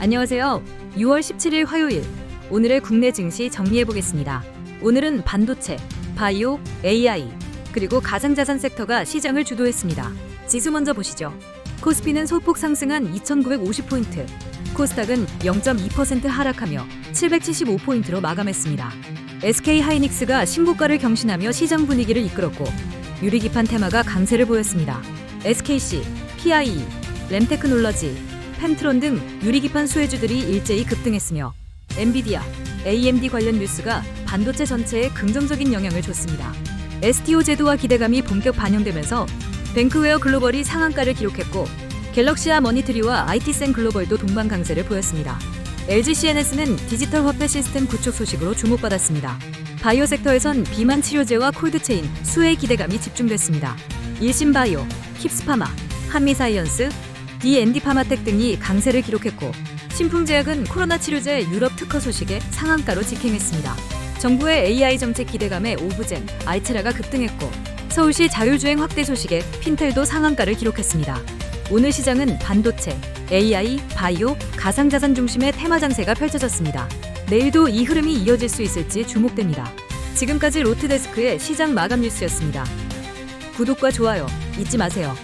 안녕하세요. 6월 17일 화요일 오늘의 국내 증시 정리해 보겠습니다. 오늘은 반도체, 바이오, AI 그리고 가상자산 섹터가 시장을 주도했습니다. 지수 먼저 보시죠. 코스피는 소폭 상승한 2,950포인트, 코스닥은 0.2% 하락하며 775포인트로 마감했습니다. SK 하이닉스가 신고가를 경신하며 시장 분위기를 이끌었고 유리기판 테마가 강세를 보였습니다. SKC, PIE, 램테크놀러지, 펜트론 등 유리 기판 수혜주들이 일제히 급등했으며 엔비디아, AMD 관련 뉴스가 반도체 전체에 긍정적인 영향을 줬습니다. STO 제도와 기대감이 본격 반영되면서 뱅크웨어 글로벌이 상한가를 기록했고 갤럭시아 머니트리와 IT센 글로벌도 동반 강세를 보였습니다. LG CNS는 디지털 화폐 시스템 구축 소식으로 주목받았습니다. 바이오 섹터에선 비만 치료제와 콜드체인, 수혜의 기대감이 집중됐습니다. 일신바이오, 킵스파마, 한미사이언스, D&D 파마텍 등이 강세를 기록했고 신풍제약은 코로나 치료제 유럽 특허 소식에 상한가로 직행했습니다. 정부의 AI 정책 기대감에 오브젠, 알트라가 급등했고 서울시 자율주행 확대 소식에 핀텔도 상한가를 기록했습니다. 오늘 시장은 반도체, AI, 바이오, 가상자산 중심의 테마 장세가 펼쳐졌습니다. 내일도 이 흐름이 이어질 수 있을지 주목됩니다. 지금까지 로트데스크의 시장 마감 뉴스였습니다. 구독과 좋아요 잊지 마세요.